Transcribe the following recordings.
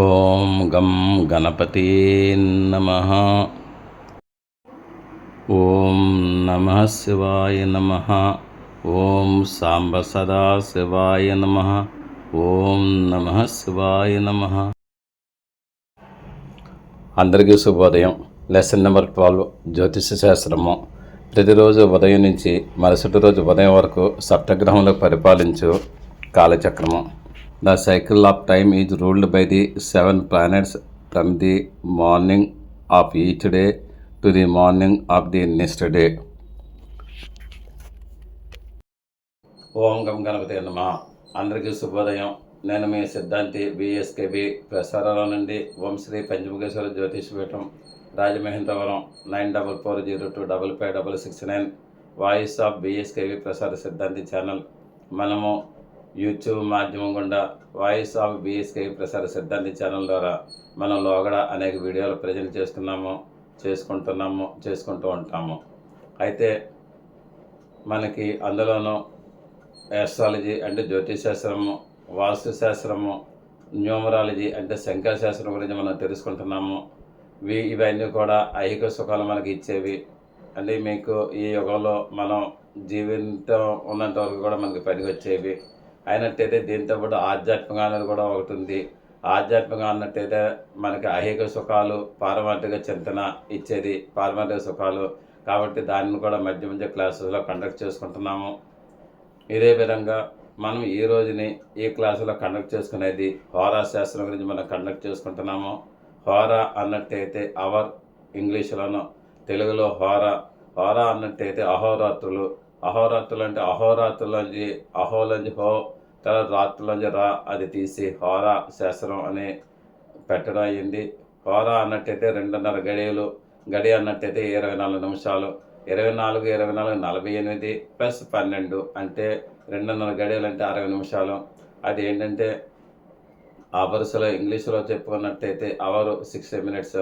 ఓం గం గణపతి నమ. ఓం నమ శివాయ నమ. ఓం సాంబ సదా శివాయ నమ. ఓం నమ శివాయ నమ. అందరికీ శుభోదయం. లెసన్ నెంబర్ ట్వెల్వ్ జ్యోతిష శాస్త్రము. ప్రతిరోజు ఉదయం నుంచి మరుసటి రోజు ఉదయం వరకు సప్తగ్రహంలో పరిపాలించు కాలచక్రము. The cycle of time is ruled by the seven planets from the morning of each day to the morning of the next day ఓం గం గణపతి నమ. అందరికీ శుభోదయం. నేను మీ సిద్ధాంతి బిఎస్కేబి ప్రసారాల నుండి ఓం Shri Panchamukheshwara Jyotish Peetham Rajamahendravaram nine double four zero two double five double six nine voice of BSKV ప్రసార సిద్ధాంతి channel. మనము యూట్యూబ్ మాధ్యమం గుండా వాయిస్ ఆఫ్ బిఎస్కేవి ప్రసార సిద్ధాంతి ఛానల్ ద్వారా మనం లోగడ అనేక వీడియోలు ప్రజలు చేస్తున్నాము చేసుకుంటున్నాము చేసుకుంటూ ఉంటాము. అయితే మనకి అందులోనూ యాస్ట్రాలజీ అంటే జ్యోతిశాస్త్రము వాస్తుశాస్త్రము న్యూమరాలజీ అంటే శంఖాశాస్త్రం గురించి మనం తెలుసుకుంటున్నాము. వీ ఇవన్నీ కూడా ఐహిక సుఖాలు మనకి ఇచ్చేవి. అంటే మీకు ఈ యుగంలో మనం జీవితం ఉన్నంత వరకు కూడా మనకి పనికి వచ్చేవి. అయినట్టయితే దీంతో పాటు ఆధ్యాత్మిక అనేది కూడా ఒకటి ఉంది. ఆధ్యాత్మిక అన్నట్టయితే మనకి అహేక సుఖాలు పారమార్థిక చింతన ఇచ్చేది పారమార్థిక సుఖాలు. కాబట్టి దాన్ని కూడా మధ్య మధ్య క్లాసెస్లో కండక్ట్ చేసుకుంటున్నాము. ఇదే విధంగా మనం ఈ రోజుని ఈ క్లాసులో కండక్ట్ చేసుకునేది హోరా శాస్త్రం గురించి మనం కండక్ట్ చేసుకుంటున్నాము. హోరా అన్నట్టయితే అవర్ ఇంగ్లీష్లోనూ తెలుగులో హోరా. హోరా అన్నట్టయితే అహోరాత్రులు అహోరాత్రులు అంటే అహోరాత్రులంచి అహోలంజి హో తర్వాత రాత్రులంజి రా అది తీసి హోరా శాస్త్రం అని పెట్టడం అయ్యింది. హోరా అన్నట్టయితే రెండున్నర గడియలు గడి అన్నట్టయితే ఇరవై నాలుగు నిమిషాలు. ఇరవై నాలుగు ఇరవై నాలుగు నలభై ఎనిమిది ప్లస్ పన్నెండు అంటే రెండున్నర గడియలు అంటే అరవై నిమిషాలు. అది ఏంటంటే ఆ వరుసలో ఇంగ్లీష్లో చెప్పుకున్నట్టయితే అవరు సిక్స్టీ మినిట్స్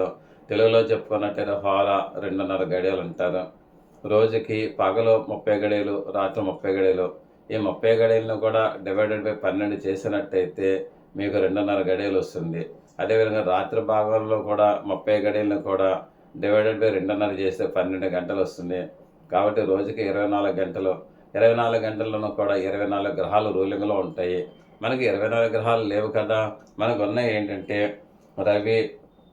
తెలుగులో చెప్పుకున్నట్టయితే హోరా రెండున్నర గడియలు అంటారు. రోజుకి పగలు ముప్పై గడియలు రాత్రి ముప్పై గడియలు. ఈ ముప్పై గడియలను కూడా డివైడెడ్ బై పన్నెండు చేసినట్టయితే మీకు రెండున్నర గడియలు వస్తుంది. అదేవిధంగా రాత్రి భాగంలో కూడా ముప్పై గడియలను కూడా డివైడెడ్ బై రెండున్నర చేస్తే పన్నెండు గంటలు వస్తుంది. కాబట్టి రోజుకి ఇరవై నాలుగు గంటలు. ఇరవై నాలుగు గంటల్లోనూ కూడా ఇరవై నాలుగు గ్రహాలు రూలింగ్లో ఉంటాయి. మనకి ఇరవై నాలుగు గ్రహాలు లేవు కదా! మనకు ఉన్నాయి ఏంటంటే రవి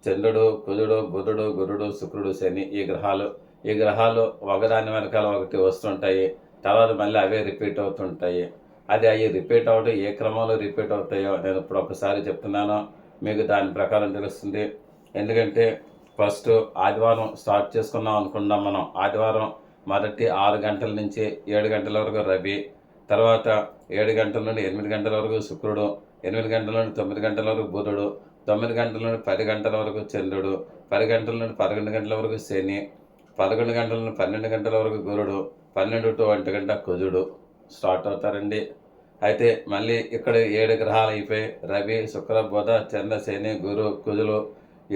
చంద్రుడు కుజుడు బుధుడు గురుడు శుక్రుడు శని ఈ గ్రహాలు. ఈ గ్రహాలు ఒకదాని వెనకాల ఒకటి వస్తుంటాయి తర్వాత మళ్ళీ అవే రిపీట్ అవుతుంటాయి. అది అవి రిపీట్ అవడం ఏ క్రమంలో రిపీట్ అవుతాయో నేను ఇప్పుడు ఒకసారి చెప్తున్నాను. మీకు దాని ప్రకారం తెలుస్తుంది. ఎందుకంటే ఫస్ట్ ఆదివారం స్టార్ట్ చేసుకున్నాం అనుకున్నాం మనం. ఆదివారం మొదటి ఆరు గంటల నుంచి ఏడు గంటల వరకు రవి తర్వాత ఏడు గంటల నుండి ఎనిమిది గంటల వరకు శుక్రుడు ఎనిమిది గంటల నుండి తొమ్మిది గంటల వరకు బుధుడు తొమ్మిది గంటల నుండి పది గంటల వరకు చంద్రుడు పది గంటల నుండి పదకొండు గంటల వరకు శని పదకొండు గంటల నుండి పన్నెండు గంటల వరకు గురుడు పన్నెండు టు ఒంటి గంట కుజుడు స్టార్ట్ అవుతారండి. అయితే మళ్ళీ ఇక్కడ ఏడు గ్రహాలు అయిపోయి రవి శుక్ర బుధ చంద్ర శని గురు కుజులు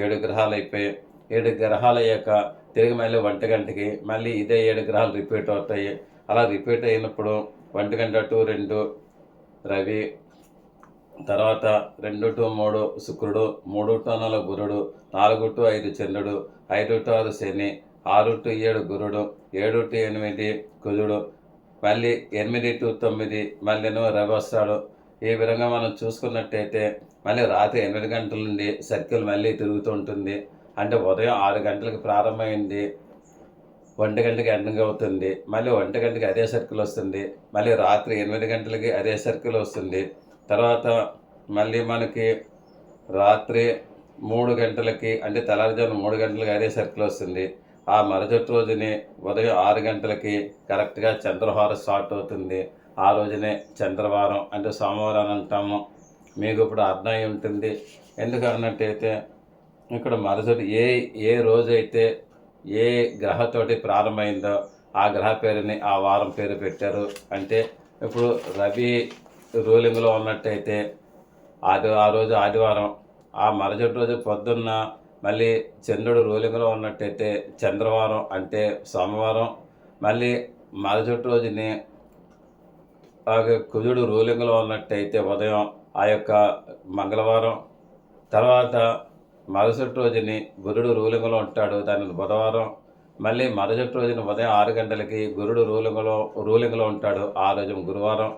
ఏడు గ్రహాలు అయిపోయి ఏడు గ్రహాల యొక్క తిరిగి మళ్ళీ ఒంటి గంటకి మళ్ళీ ఇదే ఏడు గ్రహాలు రిపీట్ అవుతాయి. అలా రిపీట్ అయినప్పుడు ఒంటి గంట టు రెండు రవి తర్వాత రెండు టు మూడు శుక్రుడు మూడు టు నాలుగు గురుడు నాలుగు టు ఐదు చంద్రుడు ఐదు టు ఆరు శని ఆరు టు ఏడు గురుడు ఏడు టు ఎనిమిది కుజుడు మళ్ళీ ఎనిమిది టు తొమ్మిది మళ్ళీ రవి వస్తాడు ఈ విధంగా మనం చూసుకున్నట్టయితే మళ్ళీ రాత్రి ఎనిమిది గంటల నుండి సర్కిల్ మళ్ళీ తిరుగుతూ ఉంటుంది. అంటే ఉదయం ఆరు గంటలకు ప్రారంభమైంది ఒంటి గంటకి ఎండింగ్ అవుతుంది మళ్ళీ ఒంటి గంటకి అదే సర్కిల్ వస్తుంది మళ్ళీ రాత్రి ఎనిమిది గంటలకి అదే సర్కిల్ వస్తుంది. తర్వాత మళ్ళీ మనకి రాత్రి మూడు గంటలకి అంటే తెల్లారుజాము మూడు గంటలకి అదే సర్కిల్ వస్తుంది. ఆ మరుసటి రోజుని ఉదయం ఆరు గంటలకి కరెక్ట్గా చంద్రహారం స్టార్ట్ అవుతుంది. ఆ రోజునే చంద్రవారం అంటే సోమవారం అని అంటాము. మీకు ఇప్పుడు అర్థం అయి ఉంటుంది. ఎందుకు అన్నట్టయితే ఇక్కడ మరుసటి ఏ ఏ రోజైతే ఏ గ్రహతోటి ప్రారంభమైందో ఆ గ్రహ పేరుని ఆ వారం పేరు పెట్టారు. అంటే ఇప్పుడు రవి రూలింగ్లో ఉన్నట్టయితే ఆది ఆ రోజు ఆదివారం ఆ మరుసటి రోజు పొద్దున్న మళ్ళీ చంద్రుడు రూలింగ్లో ఉన్నట్టయితే చంద్రవారం అంటే సోమవారం మళ్ళీ మరుసటి రోజుని ఆ కుజుడు రూలింగ్లో ఉన్నట్టయితే ఉదయం ఆ యొక్క మంగళవారం తర్వాత మరుసటి రోజుని గురుడు రూలింగ్లో ఉంటాడు దాని బుధవారం మళ్ళీ మరుసటి రోజున ఉదయం ఆరు గంటలకి గురుడు రూలింగ్లో రూలింగ్లో ఉంటాడు ఆ రోజు గురువారం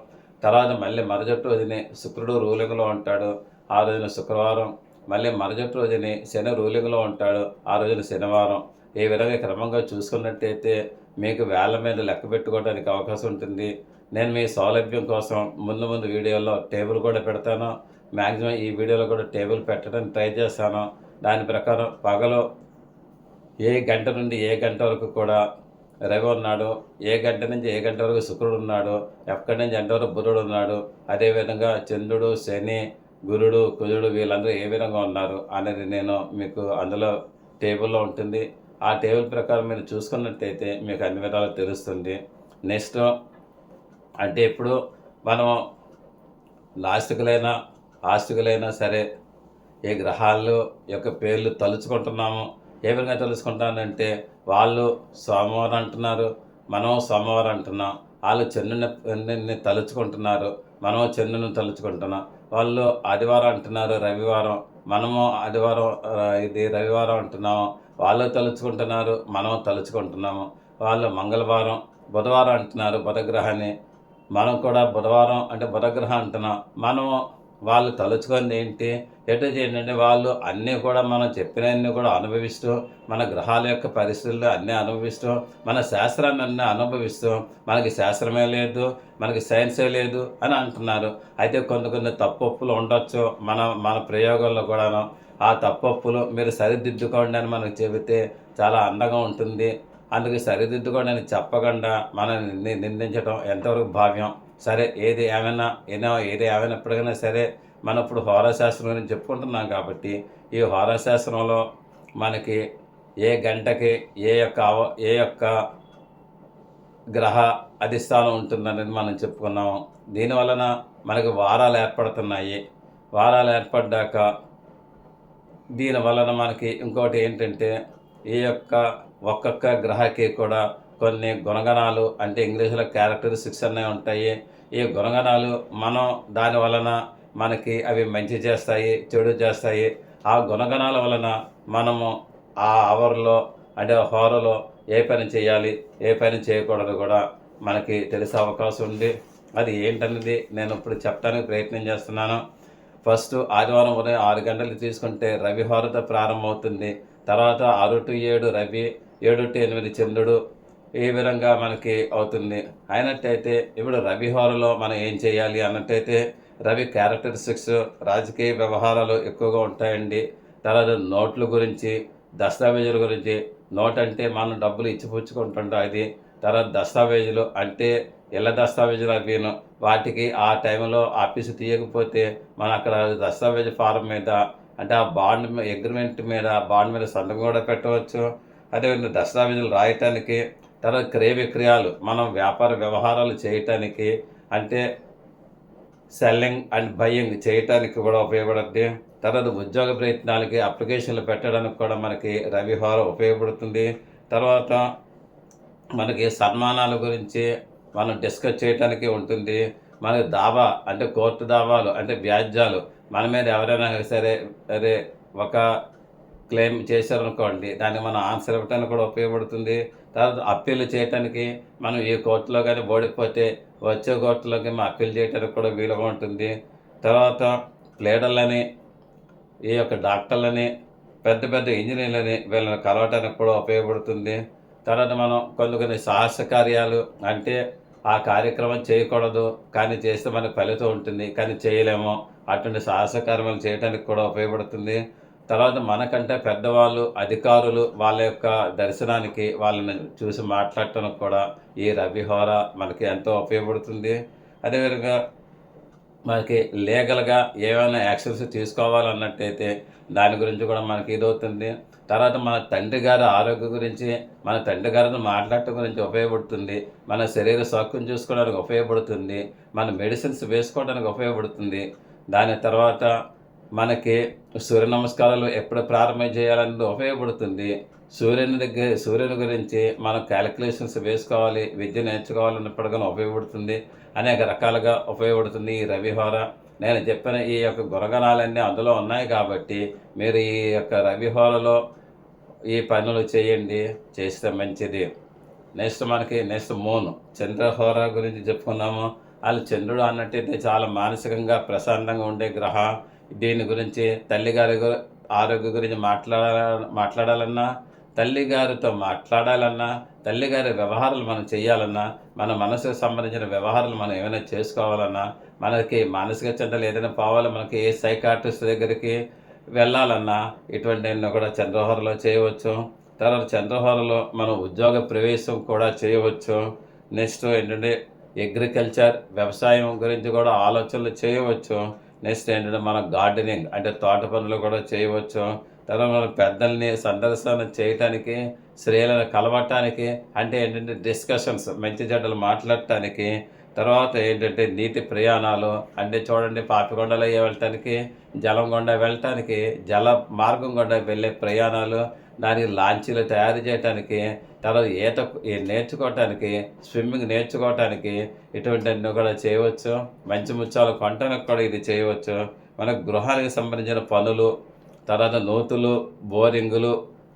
తర్వాత మళ్ళీ మరుసటి రోజుని శుక్రుడు రూలింగ్లో ఉంటాడు ఆ రోజున శుక్రవారం మళ్ళీ మరుసటి రోజుని శని రూలింగ్లో ఉంటాడు. ఆ రోజున శనివారం. ఈ విధంగా క్రమంగా చూసుకున్నట్టయితే మీకు వేళ్ళ మీద లెక్క పెట్టుకోవడానికి అవకాశం ఉంటుంది. నేను మీ సౌలభ్యం కోసం ముందు ముందు వీడియోలో టేబుల్ కూడా పెడతాను. మ్యాక్సిమం ఈ వీడియోలో కూడా టేబుల్ పెట్టడానికి ట్రై చేస్తాను. దాని ప్రకారం పగలు ఏ గంట నుండి ఏ గంట వరకు కూడా రవి ఉన్నాడు. ఏ గంట నుంచి ఏ గంట వరకు శుక్రుడు ఉన్నాడు. ఎక్కడి నుంచి ఎంత వరకు బుధుడు ఉన్నాడు. అదేవిధంగా చంద్రుడు శని గురుడు కుజుడు వీళ్ళందరూ ఏ విధంగా ఉన్నారు అనేది నేను మీకు అందులో టేబుల్లో ఉంటుంది. ఆ టేబుల్ ప్రకారం మీరు చూసుకున్నట్టయితే మీకు అన్ని విధాలు తెలుస్తుంది. నెక్స్ట్ అంటే ఇప్పుడు మనం నాస్తికులైనా ఆస్తికులైనా సరే ఏ గ్రహాలు యొక్క పేర్లు తలుచుకుంటున్నాము. ఏ విధంగా తలుచుకుంటానంటే వాళ్ళు సోమవారం అంటున్నారు మనం సోమవారం అంటున్నాం. వాళ్ళు చంద్రుని తలుచుకుంటున్నారు మనం చంద్రుని తలుచుకుంటున్నాం. వాళ్ళు ఆదివారం అంటున్నారు రవివారం. మనము ఆదివారం ఇది రవివారం అంటున్నాము. వాళ్ళు తలుచుకుంటున్నారు మనం తలుచుకుంటున్నాము. వాళ్ళు మంగళవారం బుధవారం అంటున్నారు బుధగ్రహాన్ని. మనం కూడా బుధవారం అంటే బుధగ్రహం అంటున్నాం. మనము వాళ్ళు తలుచుకుంది ఏంటి? ఎటు ఏంటంటే వాళ్ళు అన్నీ కూడా మనం చెప్పినవన్నీ కూడా అనుభవిస్తూ మన గ్రహాల యొక్క పరిస్థితులు అన్నీ అనుభవిస్తూ మన శాస్త్రాన్ని అన్నీ అనుభవిస్తూ మనకి శాస్త్రమే లేదు మనకి సైన్సే లేదు అని అంటున్నారు. అయితే కొన్ని కొన్ని తప్పులు ఉండొచ్చు మన మన ప్రయోగాల్లో కూడాను. ఆ తప్పులు మీరు సరిదిద్దుకోండి అని మనకు చెబితే చాలా అందంగా ఉంటుంది. అందుకు సరిదిద్దుకోండి అని చెప్పకుండా మనల్ని ని- నిందించడం ఎంతవరకు భావ్యం? సరే ఏది ఏమైనా ఏమైనా ఏది ఏమైనా ఎప్పటికైనా సరే మనం ఇప్పుడు హోరాశాస్త్రం గురించి చెప్పుకుంటున్నాం కాబట్టి ఈ హోరాశాస్త్రంలో మనకి ఏ గంటకి ఏ యొక్క అవ ఏ యొక్క గ్రహ అధిష్టానం ఉంటుందనేది మనం చెప్పుకున్నాము దీనివలన మనకి వారాలు ఏర్పడుతున్నాయి. వారాలు ఏర్పడ్డాక దీని వలన మనకి ఇంకోటి ఏంటంటే ఈ యొక్క ఒక్కొక్క గ్రహకి కూడా కొన్ని గుణగణాలు అంటే ఇంగ్లీష్లో క్యారెక్టరిస్టిక్స్ అనేవి ఉంటాయి. ఈ గుణగణాలు మనం దాని వలన మనకి అవి మంచి చేస్తాయి చెడు చేస్తాయి. ఆ గుణగణాల వలన మనము ఆ అవర్లో అంటే హోరలో ఏ పని చేయాలి ఏ పని చేయకూడదు కూడా మనకి తెలిసే అవకాశం ఉంది. అది ఏంటనేది నేను ఇప్పుడు చెప్పడానికి ప్రయత్నం చేస్తున్నాను. ఫస్ట్ ఆదివారం ఉదయం ఆరు గంటలు తీసుకుంటే రవి హోరతో ప్రారంభమవుతుంది. తర్వాత ఆరు టు ఏడు రవి ఏడు టు ఎనిమిది చంద్రుడు ఈ విధంగా మనకి అవుతుంది అయినట్టయితే ఇప్పుడు రవి హోరలో మనం ఏం చేయాలి అన్నట్టయితే రవి క్యారెక్టరిస్టిక్స్ రాజకీయ వ్యవహారాలు ఎక్కువగా ఉంటాయండి. తర్వాత నోట్ల గురించి దస్తావేజుల గురించి నోట్ అంటే మనం డబ్బులు ఇచ్చిపుచ్చుకుంటుంటాం అది. తర్వాత దస్తావేజులు అంటే ఇళ్ళ దస్తావేజులు అవిను వాటికి ఆ టైంలో ఆఫీసు తీయకపోతే మనం అక్కడ దస్తావేజు ఫారం మీద అంటే ఆ బాండ్ అగ్రిమెంట్ మీద బాండ్ మీద సంతకం కూడా పెట్టవచ్చు. అదేవిధంగా దస్తావేజులు రాయటానికి తర్వాత క్రయ విక్రయాలు మనం వ్యాపార వ్యవహారాలు చేయటానికి అంటే సెల్లింగ్ అండ్ బయ్యింగ్ చేయటానికి కూడా ఉపయోగపడుతుంది తర్వాత ఉద్యోగ ప్రయత్నాలకి అప్లికేషన్లు పెట్టడానికి కూడా మనకి రవిహార ఉపయోగపడుతుంది. తర్వాత మనకి సన్మానాల గురించి మనం డిస్కస్ చేయడానికి ఉంటుంది. మనకి దావా అంటే కోర్టు దావాలు అంటే వ్యాజ్యాలు మన మీద ఎవరైనా సరే అదే ఒక క్లెయిమ్ చేశారనుకోండి దానికి మనం ఆన్సర్ ఇవ్వడానికి కూడా ఉపయోగపడుతుంది. తర్వాత అప్పీలు చేయటానికి మనం ఈ కోర్టులో కానీ ఓడిపోతే వచ్చే కోర్టులోకి మనం అప్పీల్ చేయడానికి కూడా వీలుగా ఉంటుంది. తర్వాత ప్లేడర్లని ఈ యొక్క డాక్టర్లని పెద్ద పెద్ద ఇంజనీర్లని వీళ్ళని కలవటానికి కూడా ఉపయోగపడుతుంది. తర్వాత మనం కొన్ని కొన్ని సాహస కార్యాలు అంటే ఆ కార్యక్రమం చేయకూడదు కానీ చేస్తే మనకు ఫలితం ఉంటుంది కానీ చేయలేము. అటువంటి సాహస కార్యక్రమాలు చేయడానికి కూడా ఉపయోగపడుతుంది. తర్వాత మనకంటే పెద్దవాళ్ళు అధికారులు వాళ్ళ యొక్క దర్శనానికి వాళ్ళని చూసి మాట్లాడటానికి కూడా ఈ రవిహోర మనకి ఎంతో ఉపయోగపడుతుంది. అదేవిధంగా మనకి లీగల్గా ఏమైనా యాక్షన్స్ తీసుకోవాలన్నట్టయితే దాని గురించి కూడా మనకి ఇదవుతుంది. తర్వాత మన తండ్రి గారి ఆరోగ్యం గురించి మన తండ్రి గారిని మాట్లాడటం గురించి ఉపయోగపడుతుంది. మన శరీర సౌఖ్యం చూసుకోవడానికి ఉపయోగపడుతుంది. మన మెడిసిన్స్ వేసుకోవడానికి ఉపయోగపడుతుంది. దాని తర్వాత మనకి సూర్య నమస్కారాలు ఎప్పుడు ప్రారంభం చేయాలన్నది ఉపయోగపడుతుంది. సూర్యుని దగ్గర సూర్యుని గురించి మనం క్యాలిక్యులేషన్స్ వేసుకోవాలి విద్య నేర్చుకోవాలన్నప్పటికీ ఉపయోగపడుతుంది. అనేక రకాలుగా ఉపయోగపడుతుంది ఈ రవిహోర నేను చెప్పిన ఈ యొక్క గుణగణాలన్నీ అందులో ఉన్నాయి కాబట్టి మీరు ఈ యొక్క రవిహోరలో ఈ పనులు చేయండి చేస్తే మంచిది. నెక్స్ట్ మనకి నెక్స్ట్ మూన్ చంద్రహోర గురించి చెప్పుకున్నాము. వాళ్ళు చంద్రుడు అన్నట్టయితే చాలా మానసికంగా ప్రశాంతంగా ఉండే గ్రహ. దీని గురించి తల్లిగారి ఆరోగ్య గురించి మాట్లాడాల మాట్లాడాలన్నా తల్లిగారితో మాట్లాడాలన్నా తల్లిగారి వ్యవహారాలు మనం చేయాలన్నా మన మనసుకు సంబంధించిన వ్యవహారాలు మనం ఏమైనా చేసుకోవాలన్నా మనకి మానసిక చింతలు ఏదైనా పోవాలి మనకి ఏ సైకాట్రిస్ట్ దగ్గరికి వెళ్ళాలన్నా ఇటువంటివన్నీ కూడా చంద్రహోరలో చేయవచ్చు. తర్వాత చంద్రహోరలో మనం ఉద్యోగ ప్రవేశం కూడా చేయవచ్చు. నెక్స్ట్ ఏంటంటే అగ్రికల్చర్ వ్యవసాయం గురించి కూడా ఆలోచనలు చేయవచ్చు. నెక్స్ట్ ఏంటంటే మనం గార్డెనింగ్ అంటే తోట పనులు కూడా చేయవచ్చు. తర్వాత మనం పెద్దల్ని సందర్శన చేయటానికి స్త్రీలను కలవటానికి అంటే ఏంటంటే డిస్కషన్స్ మంచి చెడ్డలు మాట్లాడటానికి తర్వాత ఏంటంటే నీటి ప్రయాణాలు అంటే చూడండి పాపికొండలో వెళ్ళటానికి జలం గుండా వెళ్ళటానికి జల మార్గం గుండా వెళ్ళే ప్రయాణాలు దానికి లాంచీలు తయారు చేయటానికి తర్వాత ఈత నేర్చుకోవటానికి స్విమ్మింగ్ నేర్చుకోవటానికి ఇటువంటివన్నీ కూడా చేయవచ్చు. మంచి ముత్యాలు కొంటనకు కూడా ఇది చేయవచ్చు. మన గృహానికి సంబంధించిన పనులు తర్వాత నూతులు బోరింగులు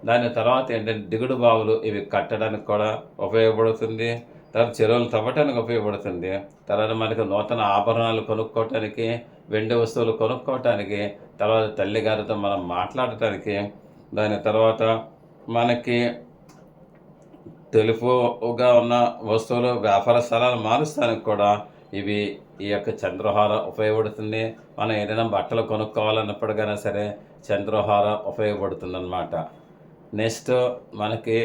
దాని తర్వాత ఏంటంటే దిగుడు బావులు ఇవి కట్టడానికి కూడా ఉపయోగపడుతుంది. తర్వాత చెరువులు తవ్వటానికి ఉపయోగపడుతుంది. తర్వాత మనకి నూతన ఆభరణాలు కొనుక్కోవటానికి వెండి వస్తువులు కొనుక్కోవటానికి తర్వాత తల్లిగారితో మనం మాట్లాడటానికి దాని తర్వాత మనకి తెలుపుగా ఉన్న వస్తువులు వ్యాపార స్థలాలు మారుస్తానికి కూడా ఇవి ఈ యొక్క చంద్రహార ఉపయోగపడుతుంది. మనం ఏదైనా బట్టలు కొనుక్కోవాలన్నప్పటికైనా సరే చంద్రహార ఉపయోగపడుతుంది అనమాట నెక్స్ట్ మనకి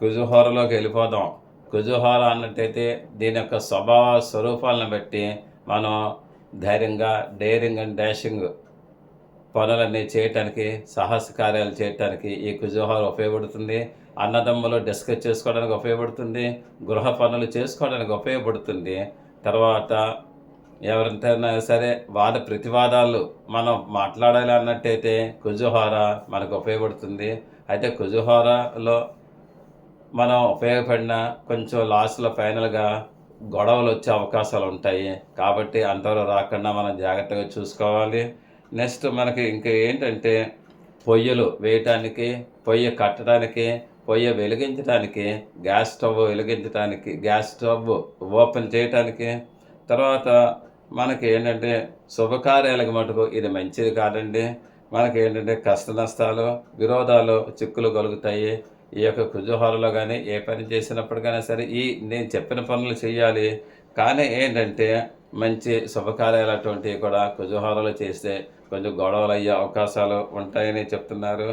కుజుహారలోకి వెళ్ళిపోదాం. కుజుహార అన్నట్టయితే దీని యొక్క స్వభావ స్వరూపాలను బట్టి మనం ధైర్యంగా డేరింగ్ అండ్ డాషింగ్ పనులన్నీ చేయటానికి సాహస కార్యాలు చేయటానికి ఈ కుజోహార్ ఉపయోగపడుతుంది. అన్నదమ్ములు డిస్కస్ చేసుకోవడానికి ఉపయోగపడుతుంది. గృహ పనులు చేసుకోవడానికి ఉపయోగపడుతుంది. తర్వాత ఎవరితోనైనా సరే వాద ప్రతివాదాలు మనం మాట్లాడాలి అన్నట్టయితే కుజుహార మనకు ఉపయోగపడుతుంది. అయితే కుజుహారలో మనం ఉపయోగపడిన కొంచెం లాస్ట్లో ఫైనల్గా గొడవలు వచ్చే అవకాశాలు ఉంటాయి. కాబట్టి అంతవరకు రాకుండా మనం జాగ్రత్తగా చూసుకోవాలి. నెక్స్ట్ మనకి ఇంకా ఏంటంటే పొయ్యలు వేయటానికి పొయ్యి కట్టడానికి పొయ్యి వెలిగించడానికి గ్యాస్ స్టవ్ వెలిగించడానికి గ్యాస్ స్టవ్ ఓపెన్ చేయటానికి. తర్వాత మనకి ఏంటంటే శుభకార్యాలకు మటుకు ఇది మంచిది కాదండి. మనకి ఏంటంటే కష్ట నష్టాలు విరోధాలు చిక్కులు కలుగుతాయి. ఈ యొక్క కుజుహాలలో కానీ ఏ పని చేసినప్పటికైనా సరే ఈ నేను చెప్పిన పనులు చేయాలి. కానీ ఏంటంటే మంచి శుభకార్యాలు అటువంటివి కూడా కుజుహారాలు చేస్తే కొంచెం గొడవలు అయ్యే అవకాశాలు ఉంటాయని చెప్తున్నారు.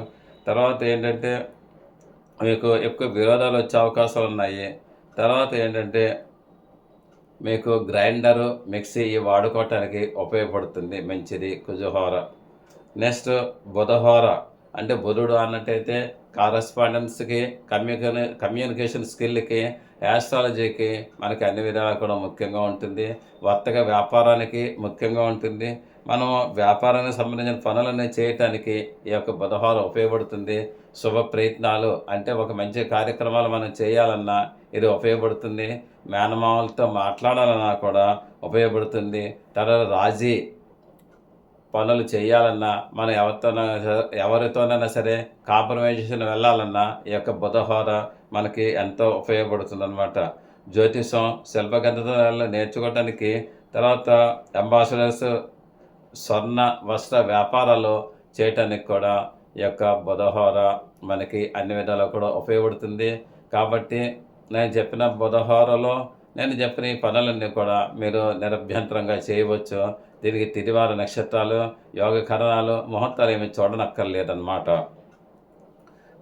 తర్వాత ఏంటంటే మీకు ఎక్కువ విరోధాలు వచ్చే అవకాశాలు ఉన్నాయి. తర్వాత ఏంటంటే మీకు గ్రైండరు మిక్సీ వాడుకోవటానికి ఉపయోగపడుతుంది మంచిది కుజుహోర నెక్స్ట్ బుధహోర. అంటే బుధుడు అన్నట్టయితే కారస్పాండెన్స్కి కమ్యూనికే కమ్యూనికేషన్ స్కిల్కి యాస్ట్రాలజీకి మనకి అన్ని విధాలు కూడా ముఖ్యంగా ఉంటుంది. వర్తక వ్యాపారానికి ముఖ్యంగా ఉంటుంది. మనం వ్యాపారానికి సంబంధించిన పనులన్నీ చేయటానికి ఈ యొక్క బుధవారం ఉపయోగపడుతుంది. శుభ ప్రయత్నాలు అంటే ఒక మంచి కార్యక్రమాలు మనం చేయాలన్నా ఇది ఉపయోగపడుతుంది. మేనమామలతో మాట్లాడాలన్నా కూడా ఉపయోగపడుతుంది. తర్వాత రాజీ పనులు చేయాలన్నా మనం ఎవరితోనైనా ఎవరితోనైనా సరే కాంప్రమైజేషన్ వెళ్ళాలన్నా ఈ యొక్క బుధహోర మనకి ఎంతో ఉపయోగపడుతుంది అనమాట జ్యోతిషం శిల్పగంధలు నేర్చుకోవటానికి తర్వాత అంబాసిడర్స్ స్వర్ణ వస్త్ర వ్యాపారాలు చేయటానికి కూడా ఈ యొక్క బుధహోర మనకి అన్ని విధాలు కూడా ఉపయోగపడుతుంది. కాబట్టి నేను చెప్పిన బుధహోరలో నేను చెప్పిన ఈ పనులన్నీ కూడా మీరు నిరభ్యంతరంగా చేయవచ్చు. దీనికి తిరివార నక్షత్రాలు యోగ కరణాలు ముహూర్తాలు ఏమి చూడనక్కర్లేదన్నమాట.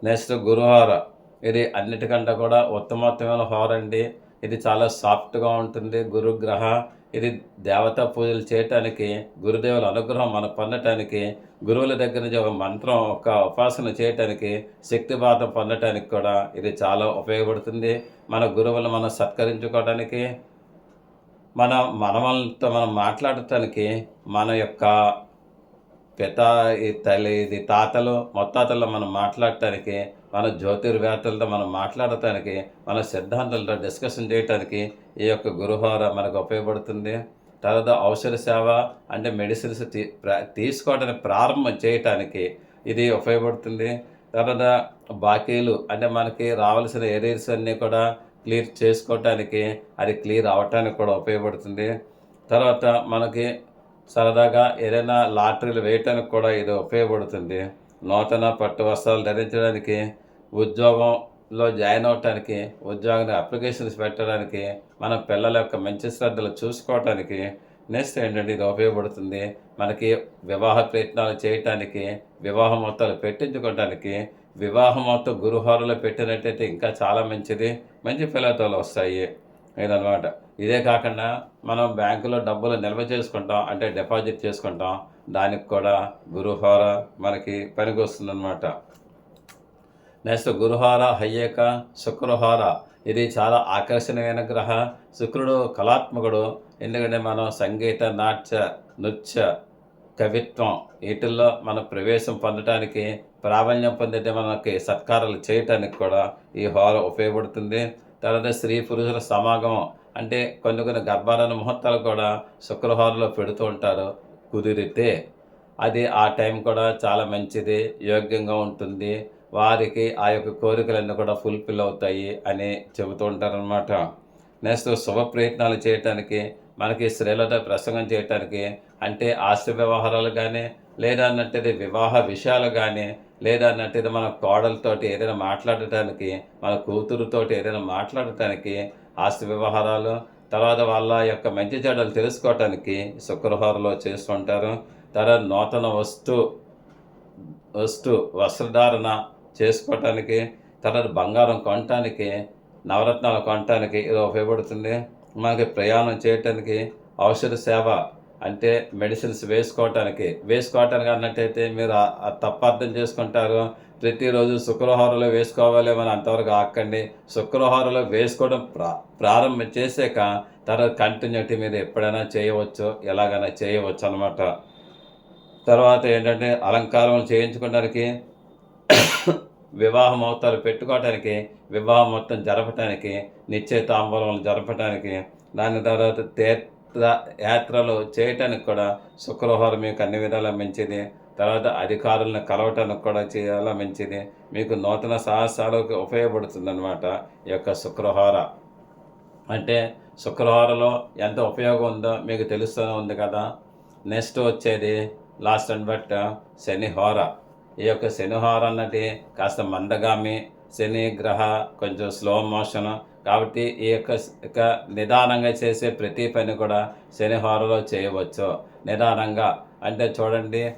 నెక్స్ట్ గురువారం ఇది అన్నిటికంటే కూడా ఉత్తమోత్తమైన హోర అండి. ఇది చాలా సాఫ్ట్గా ఉంటుంది. గురుగ్రహ ఇది దేవతా పూజలు చేయటానికి గురుదేవుల అనుగ్రహం మనం పొందటానికి గురువుల దగ్గర నుంచి ఒక మంత్రం ఒక ఉపాసన చేయటానికి శక్తిపాతం పొందటానికి కూడా ఇది చాలా ఉపయోగపడుతుంది. మన గురువులు మనం సత్కరించుకోవడానికి మన మనవలతో మనం మాట్లాడటానికి మన యొక్క పిత ఈ తల్లి ఇది తాతలు మొత్తాతలు మనం మాట్లాడటానికి మన జ్యోతిర్వేత్తలతో మనం మాట్లాడటానికి మన సిద్ధాంతాలతో డిస్కషన్ చేయటానికి ఈ యొక్క గురుహార మనకు ఉపయోగపడుతుంది. తర్వాత ఔషధ సేవ అంటే మెడిసిన్స్ తీ ప్ర- తీసుకోవడానికి ప్రారంభం చేయటానికి ఇది ఉపయోగపడుతుంది. తర్వాత బాకీలు అంటే మనకి రావాల్సిన ఏరియర్స్ అన్నీ కూడా క్లియర్ చేసుకోవటానికి అది క్లియర్ అవటానికి కూడా ఉపయోగపడుతుంది. తర్వాత మనకి సరదాగా ఏదైనా లాటరీలు వేయటానికి కూడా ఇది ఉపయోగపడుతుంది. నూతన పట్టు వస్త్రాలు ధరించడానికి ఉద్యోగంలో జాయిన్ అవటానికి ఉద్యోగానికి అప్లికేషన్స్ పెట్టడానికి మన పిల్లల యొక్క మంచి శ్రద్ధలు చూసుకోవటానికి నెక్స్ట్ ఏంటంటే ఇది ఉపయోగపడుతుంది. మనకి వివాహ ప్రయత్నాలు చేయటానికి వివాహ మొత్తాలు పెట్టించుకోవటానికి వివాహ మొత్తం గురుహారులో పెట్టినట్టయితే ఇంకా చాలా మంచిది. మంచి ఫలితాలు వస్తాయి. ఇదనమాట ఇదే కాకుండా మనం బ్యాంకులో డబ్బులు నిల్వ చేసుకుంటాం అంటే డిపాజిట్ చేసుకుంటాం దానికి కూడా గురుహార మనకి పనికి వస్తుందన్నమాట నెక్స్ట్ గురుహార హయ్యక శుక్రహార. ఇది చాలా ఆకర్షణీయమైన గ్రహ. శుక్రుడు కళాత్మకుడు. ఎందుకంటే మనం సంగీత నాట్య నృత్య కవిత్వం వీటిల్లో మన ప్రవేశం పొందటానికి ప్రాబల్యం పొందితే మనకి సత్కారాలు చేయటానికి కూడా ఈ హార ఉపయోగపడుతుంది. తర్వాత స్త్రీ పురుషుల సమాగమం అంటే కొన్ని కొన్ని గర్భాలను ముహూర్తాలు కూడా శుక్రవారంలో పెడుతూ ఉంటారు కుదిరితే. అది ఆ టైం కూడా చాలా మంచిది యోగ్యంగా ఉంటుంది. వారికి ఆ యొక్క కోరికలన్నీ కూడా ఫుల్ఫిల్ అవుతాయి అని చెబుతూ ఉంటారనమాట నెక్స్ట్ శుభ ప్రయత్నాలు చేయటానికి మనకి స్త్రీలతో ప్రసంగం చేయటానికి అంటే ఆస్తి వ్యవహారాలు కానీ లేదన్నట్టు వివాహ విషయాలు కానీ లేదా మన కోడలతోటి ఏదైనా మాట్లాడటానికి మన కూతురుతోటి ఏదైనా మాట్లాడటానికి ఆస్తి వ్యవహారాలు తర్వాత వాళ్ళ యొక్క మంచి చెడ్డలు తెలుసుకోవటానికి శుక్రవారంలో చేస్తుంటారు తర్వాత నూతన వస్తు వస్తు వస్త్రధారణ చేసుకోవటానికి తర్వాత బంగారం కొనటానికి నవరత్నాలు కొనటానికి ఇది ఉపయోగపడుతుంది. మనకి ప్రయాణం చేయటానికి ఔషధ సేవ అంటే మెడిసిన్స్ వేసుకోవటానికి. వేసుకోవటానికి అన్నట్టయితే మీరు తప్ప అర్థం చేసుకుంటారు. ప్రతిరోజు శుక్రవారంలో వేసుకోవాలి అని అంతవరకు ఆకండి. శుక్రవారంలో వేసుకోవడం ప్రా ప్రారంభం చేసాక తర్వాత కంటిన్యూటీ మీరు ఎప్పుడైనా చేయవచ్చు ఎలాగైనా చేయవచ్చు అనమాట తర్వాత ఏంటంటే అలంకారం చేయించుకోవడానికి వివాహ ముహూర్తాలు పెట్టుకోవటానికి వివాహ మొత్తం జరపటానికి నిశ్చయితాంబూలములు జరపటానికి దాని తర్వాత తే యాత్రలు చేయటానికి కూడా శుక్రవారం మీకు అన్ని విధాలా మంచిది. తర్వాత అధికారులను కలవటానికి కూడా చేయాలా మంచిది. మీకు నూతన సాహసాలకు ఉపయోగపడుతుందన్నమాట ఈ యొక్క శుక్రవార. అంటే శుక్రవారంలో ఎంత ఉపయోగం ఉందో మీకు తెలుస్తూనే ఉంది కదా. నెక్స్ట్ వచ్చేది లాస్ట్ అండ్ బట్ శనిహోర ఈ యొక్క శనిహోర అన్నది కాస్త మందగామి శని గ్రహ కొంచెం స్లో మోషన్ కాబట్టి ఈ యొక్క ఇక నిదానంగా చేసే ప్రతి పని కూడా శనివారంలో చేయవచ్చు. నిదానంగా అంటే చూడండి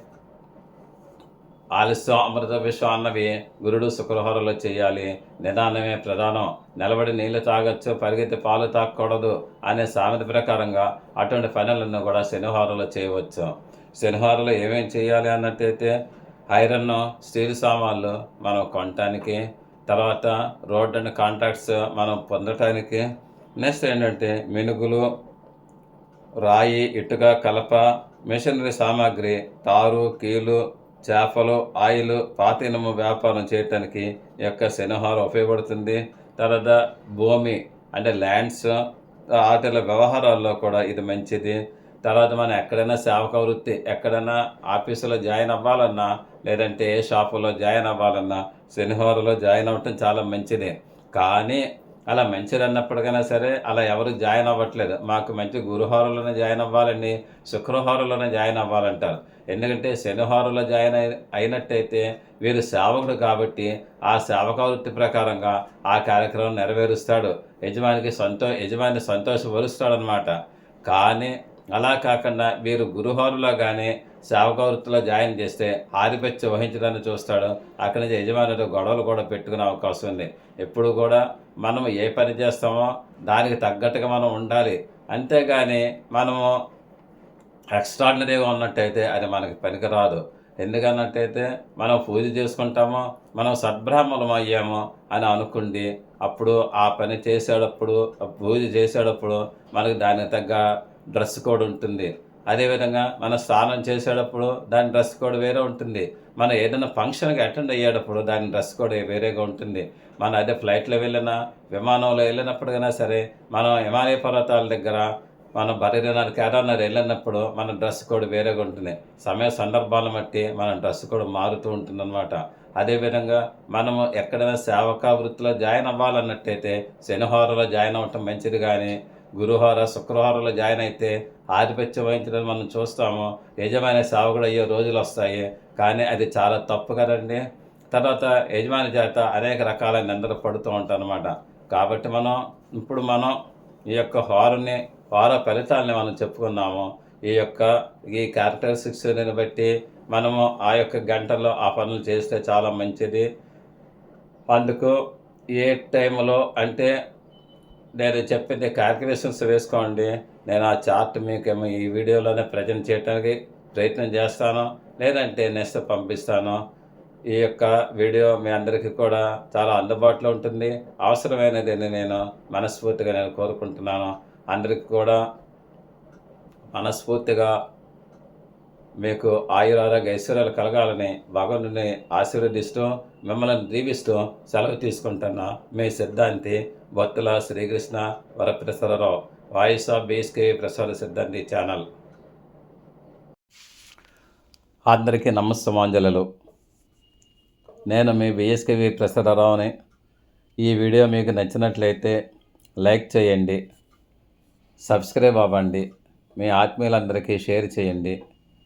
ఆలస్యం అమృత విశ్వం అన్నవి గురుడు శుక్రవారంలో చేయాలి. నిదానమే ప్రధానం. నిలబడి నీళ్ళు తాగొచ్చు పరిగెత్తి పాలు తాగకూడదు అనే సామెత ప్రకారంగా అటువంటి పనులను కూడా శనివారంలో చేయవచ్చు. శనివారంలో ఏమేమి చేయాలి అన్నట్టయితే ఐరన్ స్టీల్ సామాన్లు మనం కొనటానికి తర్వాత రోడ్ అండ్ కాంట్రాక్ట్స్ మనం పొందటానికి నెక్స్ట్ ఏంటంటే మినుగులు రాయి ఇటుక కలప మిషనరీ సామాగ్రి తారు కీలు చేపలు ఆయిల్ పాతినము వ్యాపారం చేయటానికి యొక్క శనిహారం ఉపయోగపడుతుంది. తర్వాత భూమి అంటే ల్యాండ్స్ ఆటల వ్యవహారాల్లో కూడా ఇది మంచిది. తర్వాత మనం ఎక్కడైనా సేవక వృత్తి ఎక్కడైనా ఆఫీసులో జాయిన్ అవ్వాలన్నా లేదంటే ఏ షాపులో జాయిన్ అవ్వాలన్నా శనివారంలో జాయిన్ అవ్వటం చాలా మంచిది. కానీ అలా మంచిది అన్నప్పటికైనా సరే అలా ఎవరు జాయిన్ అవ్వట్లేదు. మాకు మంచి గురుహారంలోనే జాయిన్ అవ్వాలని శుక్రహారంలోనే జాయిన్ అవ్వాలంటారు. ఎందుకంటే శనివారంలో జాయిన్ అయి అయినట్టయితే వీరు సేవకుడు కాబట్టి ఆ సేవక వృత్తి ప్రకారంగా ఆ కార్యక్రమం నెరవేరుస్తాడు. యజమానికి సంతో యజమాని సంతోషపరుస్తాడనమాట కానీ అలా కాకుండా వీరు గురుహారులాగానే కానీ సేవక వృత్తిలో జాయిన్ చేస్తే ఆధిపత్యం వహించడాన్ని చూస్తాడు. అక్కడి నుంచి యజమానితో గొడవలు కూడా పెట్టుకునే అవకాశం ఉంది. ఎప్పుడు కూడా మనం ఏ పని చేస్తామో దానికి తగ్గట్టుగా మనం ఉండాలి. అంతేగాని మనము ఎక్స్ట్రాడినరీగా ఉన్నట్టయితే అది మనకి పనికిరాదు. ఎందుకన్నట్టయితే మనం పూజ చేసుకుంటామో మనం సద్బ్రాహ్మణం అయ్యామో అని అనుకుండి అప్పుడు ఆ పని చేసేటప్పుడు ఆ పూజ చేసేటప్పుడు మనకు దానికి తగ్గ డ్రెస్ కోడ్ ఉంటుంది. అదేవిధంగా మన స్నానం చేసేటప్పుడు దాని డ్రెస్ కోడ్ వేరే ఉంటుంది. మనం ఏదైనా ఫంక్షన్కి అటెండ్ అయ్యేటప్పుడు దాని డ్రెస్ కోడ్ వేరేగా ఉంటుంది. మనం అదే ఫ్లైట్లో వెళ్ళినా విమానంలో వెళ్ళినప్పటికైనా సరే మనం హిమాలయ పర్వతాల దగ్గర మన బరినర్ కేదార్నర్ వెళ్ళినప్పుడు మన డ్రెస్ కోడ్ వేరేగా ఉంటుంది. సమయ సందర్భాలను బట్టి మన డ్రెస్ కోడ్ మారుతూ ఉంటుందన్నమాట. అదేవిధంగా మనము ఎక్కడైనా సేవకా వృత్తిలో జాయిన్ అవ్వాలన్నట్టయితే శనివారంలో జాయిన్ అవ్వటం మంచిది కానీ గురుహార శుక్రవారంలో జాయిన్ అయితే ఆధిపత్యం వహించడం మనం చూస్తాము. యజమాని సేవకుడు అయ్యే రోజులు వస్తాయి. కానీ అది చాలా తప్పు కదండి. తర్వాత యజమాని చేత అనేక రకాల నిందలు పడుతూ ఉంటానమాట కాబట్టి మనం ఇప్పుడు మనం ఈ యొక్క హారుని హార ఫలితాలని మనం చెప్పుకున్నాము. ఈ యొక్క ఈ క్యారెక్టరిస్టిక్స్ని బట్టి మనము ఆ యొక్క గంటల్లో ఆ పనులు చేస్తే చాలా మంచిది. అందుకు ఏ టైంలో అంటే నేను చెప్పింది క్యాల్కులేషన్స్ వేసుకోండి. నేను ఆ చార్ట్ మీకేమో ఈ వీడియోలోనే ప్రజెంట్ చేయడానికి ప్రయత్నం చేస్తాను. లేదంటే నెక్స్ట్ పంపిస్తాను. ఈ యొక్క వీడియో మీ అందరికీ కూడా చాలా అందుబాటులో ఉంటుంది. అవసరమైనది నేను మనస్ఫూర్తిగా నేను కోరుకుంటున్నాను. అందరికీ కూడా మనస్ఫూర్తిగా మీకు ఆయురారోగ్య ఐశ్వర్యాలు కలగాలని భగవంతుని ఆశీర్వదిస్తూ మిమ్మల్ని దీవిస్తూ సెలవు తీసుకుంటున్న మీ సిద్ధాంతి Bothula Srikrishna Varaprasadarao voice of BSK Prasada Siddhanti channel. అందరికీ నమస్సమాంజలు నేను మీ బిఎస్కేవి ప్రసరరావుని ఈ వీడియో మీకు నచ్చినట్లయితే లైక్ చేయండి సబ్స్క్రైబ్ అవ్వండి మీ ఆత్మీయులందరికీ షేర్ చేయండి.